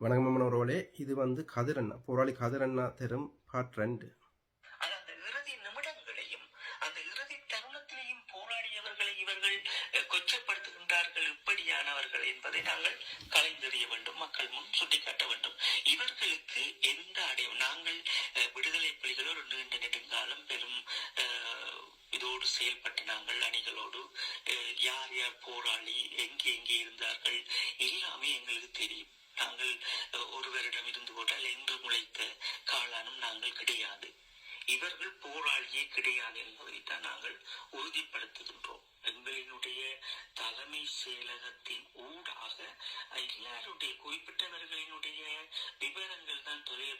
வணக்கம் மனோரோலே இது வந்து கதிரண்ணா போராளி கதிரண்ணா தரும் பார்ட் ரெண்டு. அந்த இறுதி நிமிடங்களையும் அந்த இறுதி தருணத்திலையும் போராடியவர்களை இவர்கள் கொச்சப்படுத்துகின்றார்கள் இப்படியானவர்கள் என்பதை நாங்கள் கலைந்தெறிய வேண்டும் மக்கள் முன் சுட்டிக்காட்ட வேண்டும். இவர்களுக்கு எந்த அடையும் நாங்கள் அஹ், விடுதலை புலிகள் ஒரு நீண்ட நெடுங்காலம் பெரும் அஹ், இதோடு செயல்பட்ட நாங்கள் அணிகளோடு அஹ், யார் யார் போராளி எங்கே எங்கே இருந்தார்கள் எல்லாமே எங்களுக்கு தெரியும். நாங்கள் ஒருவரிடம் இருந்து போட்டால் என்று முளைத்த காளானும் நாங்கள் கிடையாது. இவர்கள் போராளியே கிடையாது என்பதைத்தான் நாங்கள் உறுதிப்படுத்துகின்றோம் எங்களினுடைய தலைமை செயலகத்தின் ஊடாக எல்லாருடைய குறிப்பிட்டவர்களினுடைய விவரங்கள் தான் தொலைய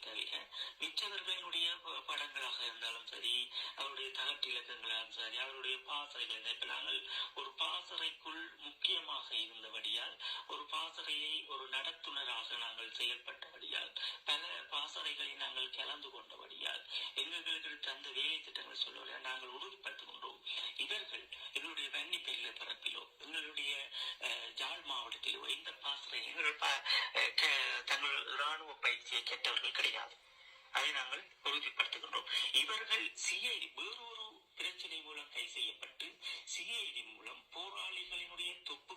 தவிர மிச்சவர்களினுடைய படங்களாக இருந்தாலும் சரி அவருடைய தகட்டு தகட்டிலக்கங்களாலும் சரி அவருடைய பாசறைகள் இப்ப நாங்கள் ஒரு பாசறைக்குள் முக்கியமாக இருந்தபடியால் ஒரு பாசறையை ஒரு நடத்துனராக நாங்கள் செயல்பட்டபடியால் பல பாசறைகளை நாங்கள் கலந்து கொண்டபடியால் எங்களுக்கு தந்த வேலை திட்டங்கள் சொல்லுவதை நாங்கள் உறுதிப்படுத்துகின்றோம். இவர்கள் எங்களுடைய வன்னி பெரிய பரப்பிலோ எங்களுடைய ஜாழ் மாவட்டத்திலோ எந்த பாசறை எங்கள் தங்கள் இராணுவ பயிற்சியை கெட்டவர்கள் கிடையாது. அதை நாங்கள் உறுதிப்படுத்துகின்றோம். இவர்கள் சிஐடி வேறொரு பிரச்சனை மூலம் கை செய்யப்பட்டு சிஐடி மூலம் போராளிகளினுடைய தொப்பு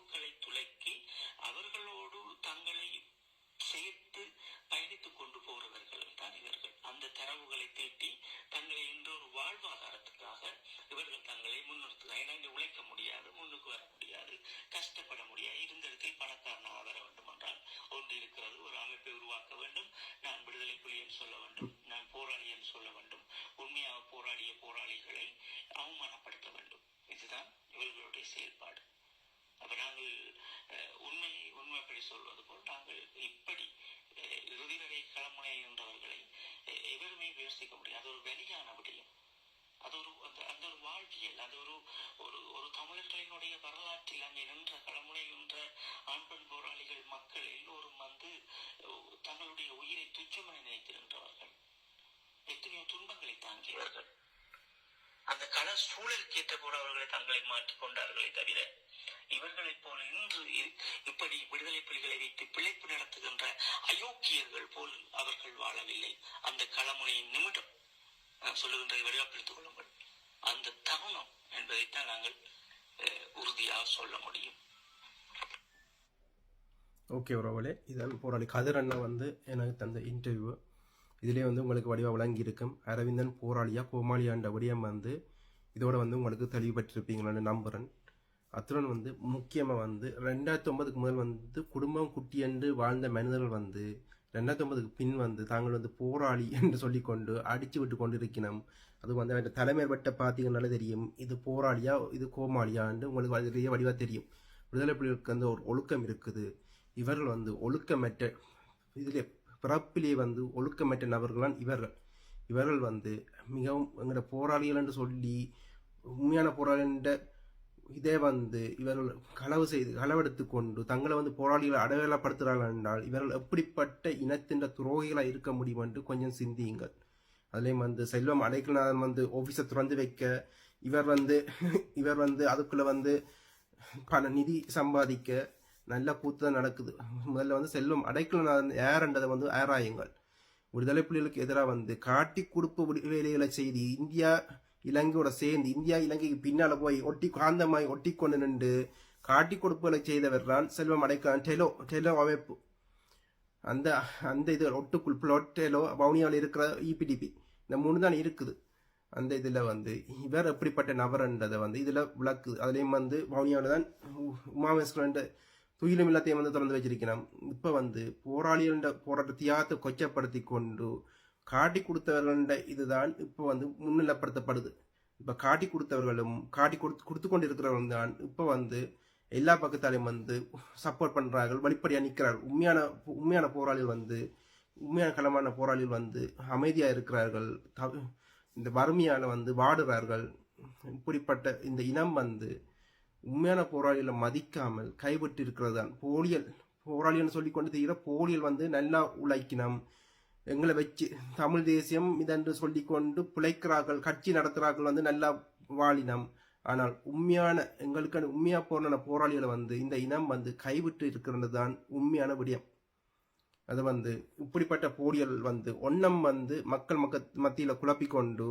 உண்மையாக போராளிகளை அவமானப்படுத்த வேண்டும். இதுதான் இவர்களுடைய செயல்பாடு. அப்ப நாங்கள் உண்மை உண்மைப்படி சொல்வது போல் நாங்கள் இப்படி அஹ், இறுதி வரை களமுனைகின்றவர்களை எவருமே விமர்சிக்க முடியாது. அது ஒரு வெளியான விடயம். அது ஒரு அந்த அந்த ஒரு வாழ்வியல். அது ஒரு ஒரு ஒரு தமிழர்களினுடைய வரலாற்றில் அங்கே நின்ற களமுனை நின்ற ஆண் பெண் போராளிகள் மக்கள் எல்லோரும் வந்து தங்களுடைய உயிரை துச்சமென நினைத்திருந்தவர்கள் எத்தனையோ துன்பங்களை தாங்கியவர்கள். அந்த கள சூழலுக்கு ஏற்ற போல அவர்களை தங்களை மாற்றிக் கொண்டார்களே தவிர இவர்களைப் போல இன்று இப்படி விடுதலை புலிகளை வைத்து பிழைப்பு நடத்துகின்ற அயோக்கியர்கள் போல் அவர்கள் வாழவில்லை. அந்த களமுனையின் நிமிடம் சொல்லுகின்றதை வடிவப்படுத்திக் கொள்ளுங்கள். அந்த தருணம் என்பதைத்தான் நாங்கள் உறுதியாக சொல்ல முடியும். ஓகே உறவுகளே இதான் போராளி கதிரண்ணன் வந்து எனக்கு தந்த இன்டர்வியூ இதிலே வந்து உங்களுக்கு வடிவாக விளங்கியிருக்கும். அரவிந்தன் போராளியா கோமாளியான்ற வடிவம் வந்து இதோட வந்து உங்களுக்கு தெளிவுபட்டிருப்பீங்களான்னு நம்புகிறேன் அத்துடன் வந்து முக்கியமாக வந்து ரெண்டாயிரத்தி ஒன்பதுக்கு முதல் வந்து குடும்பம் குட்டி என்று வாழ்ந்த மனிதர்கள் வந்து ரெண்டாயிரத்தி ஒன்பதுக்கு பின் வந்து தாங்கள் வந்து போராளி என்று சொல்லிக்கொண்டு அடித்து விட்டு கொண்டு இருக்கணும் அது வந்து அந்த தலைமைப்பட்ட பார்த்தீங்கன்னாலே தெரியும். இது போராளியா இது கோமாளியான்னு உங்களுக்கு அதிலேயே வடிவாக தெரியும். விடுதலை புலிகளுக்கு வந்து ஒரு ஒழுக்கம் இருக்குது. இவர்கள் வந்து ஒழுக்கமற்ற இதிலே பிறப்பிலே வந்து ஒழுக்கமற்ற நபர்களான் இவர்கள். இவர்கள் வந்து மிகவும் எங்களோட போராளிகள் என்று சொல்லி உண்மையான போராளின்ற இதே வந்து இவர்கள் களவு செய்து களவெடுத்து கொண்டு தங்களை வந்து போராளிகளை அடையாளப்படுத்துகிறார்கள் என்றால் இவர்கள் எப்படிப்பட்ட இனத்தின் துரோகிகளாக இருக்க முடியும் என்று கொஞ்சம் சிந்தியுங்கள். அதுலேயும் வந்து செல்வம் அடைக்கலநாதன் வந்து ஆஃபீஸை திறந்து வைக்க இவர் வந்து இவர் வந்து அதுக்குள்ளே வந்து பல நிதி சம்பாதிக்க நல்ல கூத்து தான் நடக்குது. முதல்ல வந்து செல்வம் அடைக்கலநாதன் யார்ன்றதை வந்து ஆராயுங்கள். விடுதலை புலிகளுக்கு எதிராக வந்து காட்டி கொடுப்பு வேலைகளை செய்து இந்தியா இலங்கையோட சேர்ந்து இந்தியா இலங்கைக்கு பின்னால் போய் ஒட்டி காந்தமாய் ஒட்டி கொண்டு நின்று காட்டி கொடுப்புகளை செய்தவர் தான் செல்வம் அடைக்கலான் டெலோ டெலோ அமைப்பு. அந்த அந்த இது ஒட்டுக்குள் பிளாட் டெலோ வவுனியாவில் இருக்கிற இபிடிபி இந்த மூணு தான் இருக்குது. அந்த இதில் வந்து இவர் எப்படிப்பட்ட நபர்ன்றதை வந்து இதில் விளக்குது. அதுலேயும் வந்து வவுனியாவில் தான் உமாமேஸ்வரன் துயிலும் எல்லாத்தையும் வந்து திறந்து வச்சிருக்கணும். இப்போ வந்து போராளிகள போராட்ட தியாகத்தை கொச்சப்படுத்தி கொண்டு காட்டி கொடுத்தவர்கள இதுதான் இப்போ வந்து முன்னிலைப்படுத்தப்படுது. இப்போ காட்டி கொடுத்தவர்களும் காட்டி கொடுத்து கொடுத்து கொண்டு இருக்கிறவர்கள் தான் இப்போ வந்து எல்லா பக்கத்தாலையும் வந்து சப்போர்ட் பண்ணுறார்கள் வழிப்படியாக நிற்கிறார்கள் உண்மையான உண்மையான போராளிகள் வந்து உண்மையான களமான போராளிகள் வந்து அமைதியாக இருக்கிறார்கள். த இந்த வறுமையால் வந்து வாடுறார்கள். இப்படிப்பட்ட இந்த இனம் வந்து உண்மையான போராளிகளை மதிக்காமல் கைவிட்டு இருக்கிறது தான் போலியல். போராளிகள்னு சொல்லி கொண்டு தெரிகிற போலியல் வந்து நல்லா உழைக்கணும். எங்களை வச்சு தமிழ் தேசியம் இதென்று சொல்லிக்கொண்டு பிழைக்கிறார்கள் கட்சி நடத்துகிறார்கள் வந்து நல்லா வாழினம். ஆனால் உண்மையான எங்களுக்கான உண்மையாக போரான போராளிகளை வந்து இந்த இனம் வந்து கைவிட்டு இருக்கிறது தான் உண்மையான விடயம். அது வந்து இப்படிப்பட்ட போலியல் வந்து ஒன்னம் வந்து மக்கள் மக்க மத்தியில் குழப்பிக்கொண்டு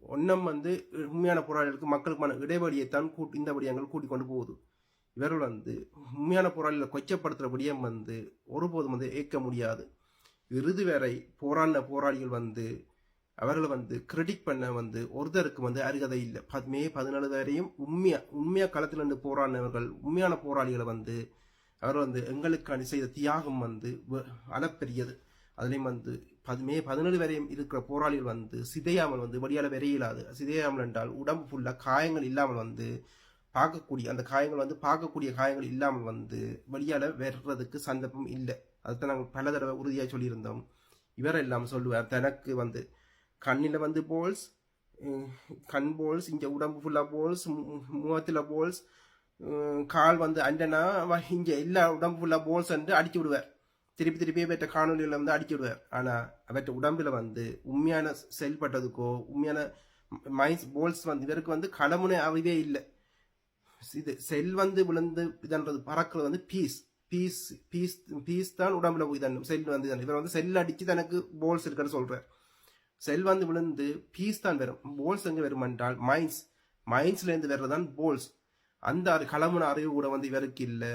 ஒன்னம் வந்து உண்மையான போராளிகளுக்கு மக்களுக்கான இடைவெளியைத்தான் கூட்டி இந்த விடயங்கள் கூட்டிக் கொண்டு போகுது. இவர்கள் வந்து உண்மையான போராளிகளை கொச்சப்படுத்துகிற விடயம் வந்து ஒருபோதும் வந்து ஏற்க முடியாது. இறுதி வரை போராடின போராளிகள் வந்து அவர்களை வந்து கிரெடிட் பண்ண வந்து ஒருத்தருக்கு வந்து அருகதை இல்லை. பத்- மே பதினாலு வரையும் உண்மையா உண்மையா களத்தில் இருந்து போராடினவர்கள் உண்மையான போராளிகளை வந்து அவர் வந்து எங்களுக்கான செய்த தியாகம் வந்து வ- அளப்பெரியது. அதுலேயும் வந்து பது மே பதினேழு வரையும் இருக்கிற போராளிகள் வந்து சிதையாமல் வந்து வடியால் விரையிலாது சிதையாமல் என்றால் உடம்பு ஃபுல்லாக காயங்கள் இல்லாமல் வந்து பார்க்கக்கூடிய அந்த காயங்கள் வந்து பார்க்கக்கூடிய காயங்கள் இல்லாமல் வந்து வழியால் வர்றதுக்கு சந்தர்ப்பம் இல்லை. அதுதான் நாங்கள் பல தடவை உறுதியாக சொல்லியிருந்தோம். இவரெல்லாம் சொல்லுவார் தனக்கு வந்து கண்ணில் வந்து போல்ஸ் கண் போல்ஸ் இங்கே உடம்பு ஃபுல்லாக போல்ஸ் முகத்தில் போல்ஸ் கால் வந்து அண்டனா இங்கே எல்லா உடம்பு ஃபுல்லாக போல்ஸ் வந்து அடிச்சு விடுவார். திருப்பி திருப்பி அவற்ற காணொலிகளை வந்து அடிக்க விடுவார். ஆனால் அவற்ற உடம்புல வந்து உண்மையான செயல்பட்டதுக்கோ உண்மையான மைன்ஸ் போல்ஸ் வந்து இவருக்கு வந்து கடமுனை அறிவே இல்லை. இது செல் வந்து விழுந்து இதன்றது பறக்கிறது வந்து பீஸ் பீஸ் பீஸ் பீஸ் தான் உடம்புல இதன் செல் வந்து இவர் வந்து செல் அடித்து தனக்கு போல்ஸ் இருக்குன்னு சொல்கிறார் செல் வந்து விழுந்து பீஸ் தான் வரும். போல்ஸ் எங்கே வரும் என்றால் மைன்ஸ் மைன்ஸ்லேருந்து வர்றதான் போல்ஸ் அந்த அறி- களமுன அறிவு கூட வந்து இவருக்கு இல்லை.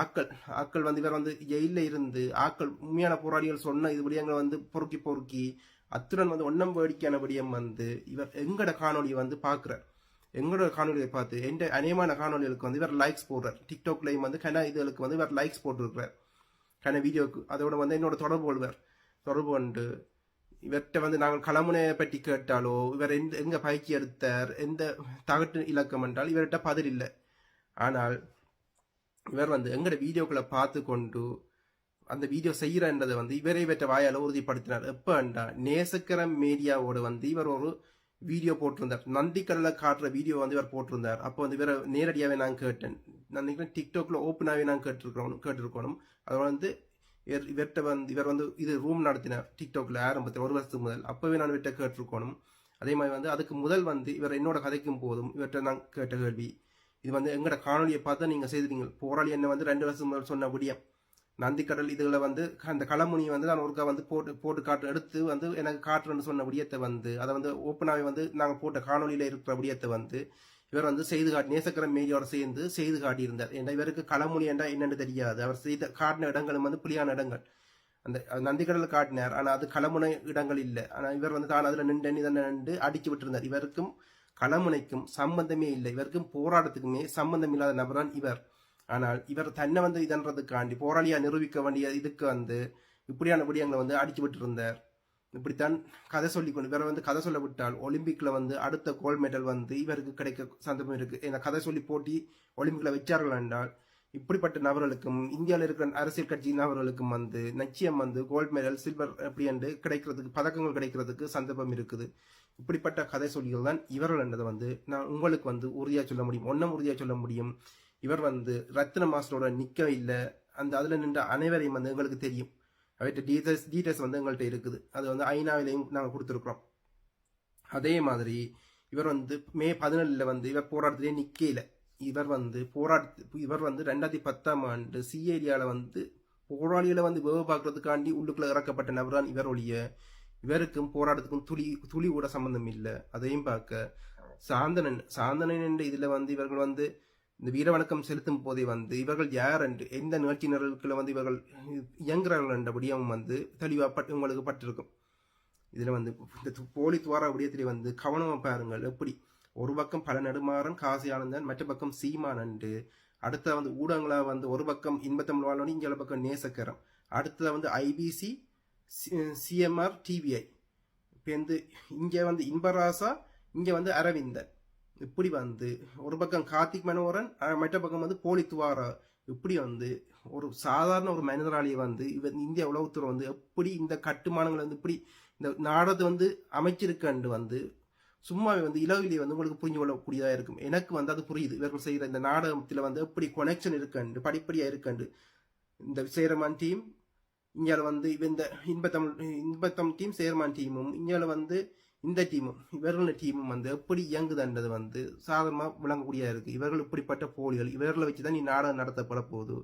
ஆக்கள் ஆக்கள் வந்து இவர் வந்து ஜெயில இருந்து ஆக்கள் உண்மையான போராளிகள் சொன்ன இது விடயங்களை வந்து பொறுக்கி பொறுக்கி அத்துடன் வந்து ஒன்னம் வேடிக்கையான விடயம் வந்து இவர் எங்கட காணொலியை வந்து பார்க்குறார் எங்களோட காணொலியை பார்த்து எந்த அநேகமான காணொலிகளுக்கு வந்து இவர் லைக்ஸ் போடுறார். டிக்டாக்லையும் வந்து கன இதுகளுக்கு வந்து இவர் லைக்ஸ் போட்டிருக்கிறார். கன வீடியோக்கு அதோட வந்து என்னோட தொடர்பு கொள்வார். தொடர்பு கொண்டு இவர்கிட்ட வந்து நாங்கள் களமுனையை பற்றி கேட்டாலோ இவர் எந்த எங்கே பயிற்சி எடுத்தார் எந்த தகட்டு இலக்கம் என்றால் இவர்கிட்ட பதில் இல்லை. ஆனால் இவர் வந்து எங்கட வீடியோக்களை பார்த்து கொண்டு அந்த வீடியோ செய்யறன்றதை வந்து இவரை பெற்ற வாயால உறுதிப்படுத்தினார். எப்பண்டா? நேசக்கர மீடியாவோட வந்து இவர் ஒரு வீடியோ போட்டிருந்தார். நந்திக்கடலை காட்டுற வீடியோ வந்து இவர் போட்டிருந்தார். அப்போ வந்து இவரை நேரடியாகவே நான் கேட்டேன். நான் டிக்டாக்ல ஓப்பனாகவே நான் கேட்டிருக்கணும் கேட்டிருக்கணும். அதோட வந்து இவர் இவர்கிட்ட வந்து இவர் வந்து இது ரூம் நடத்தினார் டிக்டாக்ல ஆரம்பத்தில் ஒரு வருஷத்துக்கு முதல். அப்போவே நான் இவர்கிட்ட கேட்டிருக்கணும். அதே மாதிரி வந்து அதுக்கு முதல் வந்து இவர் என்னோட கதைக்கும் போதும் இவர்கிட்ட நான் கேட்ட கேள்வி. இது வந்து எங்கட காணொலியை பார்த்தா நீங்கள் செய்திருங்க போராளி என்ன வந்து ரெண்டு வருஷம் முதல் சொன்ன விடியம் நந்திக்கடல் இதுகளை வந்து அந்த களமுனியை வந்து நான் ஒருக்கா வந்து போட்டு போட்டு காட்டு எடுத்து வந்து எனக்கு காட்டுறேன்னு சொன்ன விடியத்தை வந்து அதை வந்து ஓப்பனாகவே வந்து நாங்கள் போட்ட காணொலியில் இருக்கிற விடியத்தை வந்து இவர் வந்து செய்து காட்டி நேசக்கரம் மேரியோட சேர்ந்து செய்து காட்டியிருந்தார். ஏன்னா இவருக்கு களமுனி என்றால் என்னென்னு தெரியாது. அவர் செய்த காட்டின இடங்களும் வந்து புலியான இடங்கள். அந்த நந்திக்கடல் காட்டினார். ஆனால் அது களமுனை இடங்கள் இல்லை. ஆனால் இவர் வந்து தான் அதில் நின்று இதனை நின்று அடிச்சு விட்டிருந்தார். இவருக்கும் களமுனைக்கும் சம்பந்தமே இல்லை. இவருக்கும் போராட்டத்துக்குமே சம்பந்தம் இல்லாத நபரான் இவர். ஆனால் இவர் தன்னை வந்து இதன்றதுக்காண்டி போராளியா நிரூபிக்க வேண்டிய இதுக்கு வந்து இப்படியான விடயங்களை வந்து அடிச்சு விட்டு இருந்தார் இப்படித்தான் கதை சொல்லி கொண்டு இவரை வந்து கதை சொல்ல விட்டால் ஒலிம்பிக்ல வந்து அடுத்த கோல்ட் மெடல் வந்து இவருக்கு கிடைக்க சந்தர்ப்பம் இருக்கு. ஏன்னா கதை சொல்லி போட்டி ஒலிம்பிக்ல வச்சார்கள் என்றால் இப்படிப்பட்ட நபர்களுக்கும் இந்தியாவில் இருக்கிற அரசியல் கட்சி நபர்களுக்கும் வந்து நிச்சயம் வந்து கோல்ட் மெடல் சில்வர் அப்படி என்று கிடைக்கிறதுக்கு பதக்கங்கள் கிடைக்கிறதுக்கு சந்தர்ப்பம் இருக்குது. இப்படிப்பட்ட கதை சொல்லிகள் தான் இவர்கள் என்றதை வந்து நான் உங்களுக்கு வந்து உறுதியாக சொல்ல முடியும். ஒன்றும் உறுதியாக சொல்ல முடியும். இவர் வந்து ரத்ன மாஸ்டரோட நிற்க இல்லை. அந்த அதில் நின்ற அனைவரையும் வந்து எங்களுக்கு தெரியும். அவர்கிட்ட டீட்டெயில்ஸ் டீட்டெயில்ஸ் வந்து எங்கள்கிட்ட இருக்குது. அது வந்து ஐநாவிலையும் நாங்கள் கொடுத்துருக்குறோம். அதே மாதிரி இவர் வந்து மே பதினேழுல வந்து இவர் போராட்டத்திலே நிற்கல இவர் வந்து போராட்ட இவர் வந்து ரெண்டாயிரத்தி பத்தாம் ஆண்டு சிஏரியாவில் வந்து போராளிகளை வந்து வேவு பார்க்கறதுக்காண்டி உள்ளுக்குள்ளே இறக்கப்பட்ட நபர்தான் இவர் ஒழிய இவருக்கும் போராட்டத்துக்கும் துளி துளி கூட சம்பந்தம் இல்லை. அதையும் பார்க்க சாந்தனன் சாந்தனன் என்ற இதுல வந்து இவர்கள் வந்து இந்த வீர வணக்கம் செலுத்தும் போதே வந்து இவர்கள் யார் என்று எந்த நிகழ்ச்சி நிரல்களை வந்து இவர்கள் இயங்குறார்கள் என்றபடியும் வந்து தெளிவாக பட்டு உங்களுக்கு பட்டிருக்கும். இதில் வந்து இந்த போலி துவார விடயத்தில் வந்து கவனமாக பாருங்கள். எப்படி? ஒரு பக்கம் பல நெடுமாறன் காசி ஆனந்தன் மற்ற பக்கம் சீமான் என்று அடுத்த வந்து ஊடகங்களாக வந்து ஒரு பக்கம் இன்பத்தமிழ் வாழ்வனி இங்கே பக்கம் நேசக்கரம். அடுத்தது வந்து ஐபிசி சிஎம்ஆர் டிவிஐ இப்போ வந்து இங்கே வந்து இன்பராசா இங்கே வந்து அரவிந்தன். இப்படி வந்து ஒரு பக்கம் கார்த்திக் மனோகரன் மற்ற பக்கம் வந்து போலி துவாரா. இப்படி வந்து ஒரு சாதாரண ஒரு மனிதராளியை வந்து இவர் இந்திய உளவுத்துறை வந்து எப்படி இந்த கட்டுமானங்களை வந்து இப்படி இந்த நாடத்தை வந்து அமைச்சிருக்கண்டு வந்து சும்மாவே வந்து இலவிலே வந்து உங்களுக்கு புரிஞ்சு கொள்ளக்கூடியதாக இருக்கும். எனக்கு வந்து அது புரியுது. இவர்கள் செய்கிற இந்த நாடகத்தில் வந்து எப்படி கொனெக்ஷன் இருக்கண்டு படிப்படியாக இருக்கண்டு இந்த சேரமான் டீம் இங்கே வந்து இவ இந்த இன்பத்தமிழ் இன்பத்தம் டீம் சேர்மான் டீமும் இங்கால வந்து இந்த டீமும் இவர்கள டீமும் வந்து எப்படி இயங்குதுன்றது வந்து சாதகமாக விளங்கக்கூடியதாக இருக்குது இவர்கள் இப்படிப்பட்ட போலிகள் இவர்களை வச்சு தான் நீ நாடகம் நடத்தப்பட போகுது.